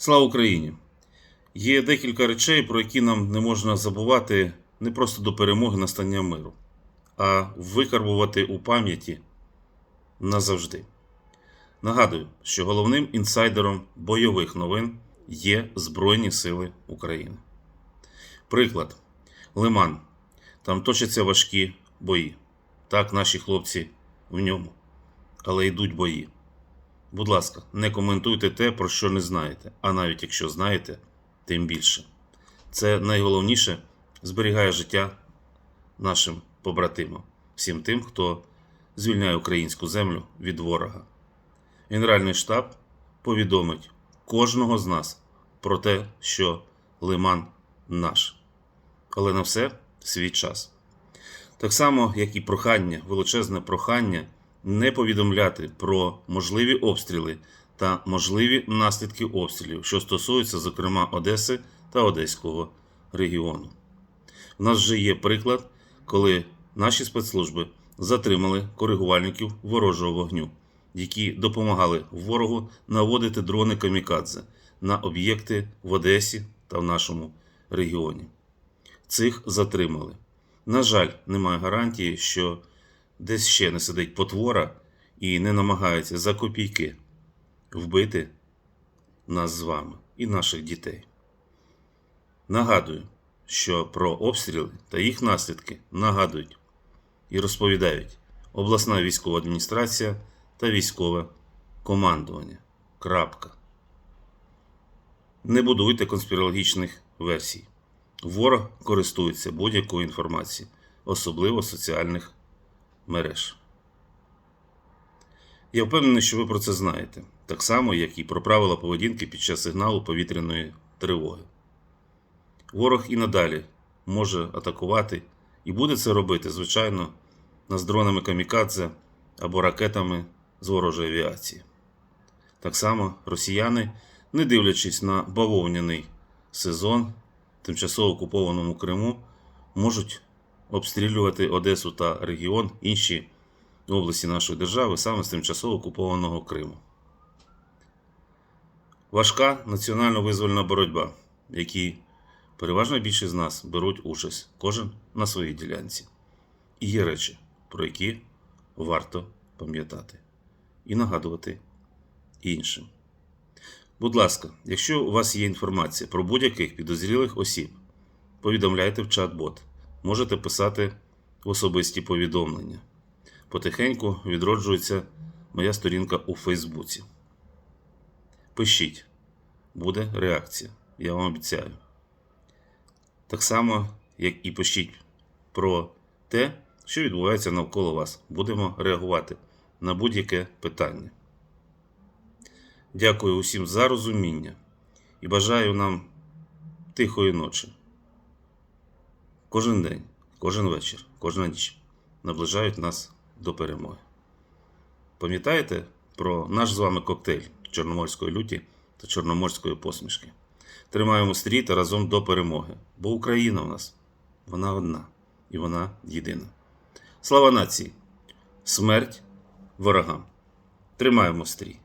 Слава Україні! Є декілька речей, про які нам не можна забувати не просто до перемоги настання миру, а викарбувати у пам'яті назавжди. Нагадую, що головним інсайдером бойових новин є Збройні Сили України. Приклад: Лиман. Там точаться важкі бої. Так, наші хлопці в ньому. Але йдуть бої. Будь ласка, не коментуйте те, про що не знаєте, а навіть якщо знаєте, тим більше. Це найголовніше зберігає життя нашим побратимам, всім тим, хто звільняє українську землю від ворога. Генеральний штаб повідомить кожного з нас про те, що Лиман наш. Але на все свій час. Так само, як і прохання, величезне прохання не повідомляти про можливі обстріли та можливі наслідки обстрілів, що стосуються, зокрема, Одеси та Одеського регіону. У нас вже є приклад, коли наші спецслужби затримали коригувальників ворожого вогню, які допомагали ворогу наводити дрони камікадзе на об'єкти в Одесі та в нашому регіоні. Цих затримали. На жаль, немає гарантії, що десь ще не сидить потвора і не намагається за копійки вбити нас з вами і наших дітей. Нагадую, що про обстріли та їх наслідки нагадують і розповідають обласна військова адміністрація та військове командування. Крапка. Не будуйте конспірологічних версій. Ворог користується будь-якою інформацією, особливо соціальних мереж. Я впевнений, що ви про це знаєте, так само, як і про правила поведінки під час сигналу повітряної тривоги. Ворог і надалі може атакувати і буде це робити, звичайно, нас дронами камікадзе або ракетами з ворожої авіації. Так само росіяни, не дивлячись на бавовняний сезон тимчасово окупованому Криму, можуть обстрілювати Одесу та регіон інші області нашої держави саме з тимчасово окупованого Криму. Важка національно-визвольна боротьба, в якій переважна більшість з нас беруть участь, кожен на своїй ділянці. І є речі, про які варто пам'ятати і нагадувати іншим. Будь ласка, якщо у вас є інформація про будь-яких підозрілих осіб, повідомляйте в чат-бот. Можете писати особисті повідомлення. Потихеньку відроджується моя сторінка у Фейсбуці. Пишіть, буде реакція, я вам обіцяю. Так само, як і пишіть про те, що відбувається навколо вас. Будемо реагувати на будь-яке питання. Дякую усім за розуміння і бажаю нам тихої ночі. Кожен день, кожен вечір, кожна ніч наближають нас до перемоги. Пам'ятаєте про наш з вами коктейль Чорноморської люті та Чорноморської посмішки? Тримаємо стрій та разом до перемоги, бо Україна у нас вона одна і вона єдина. Слава нації! Смерть ворогам! Тримаємо стрій!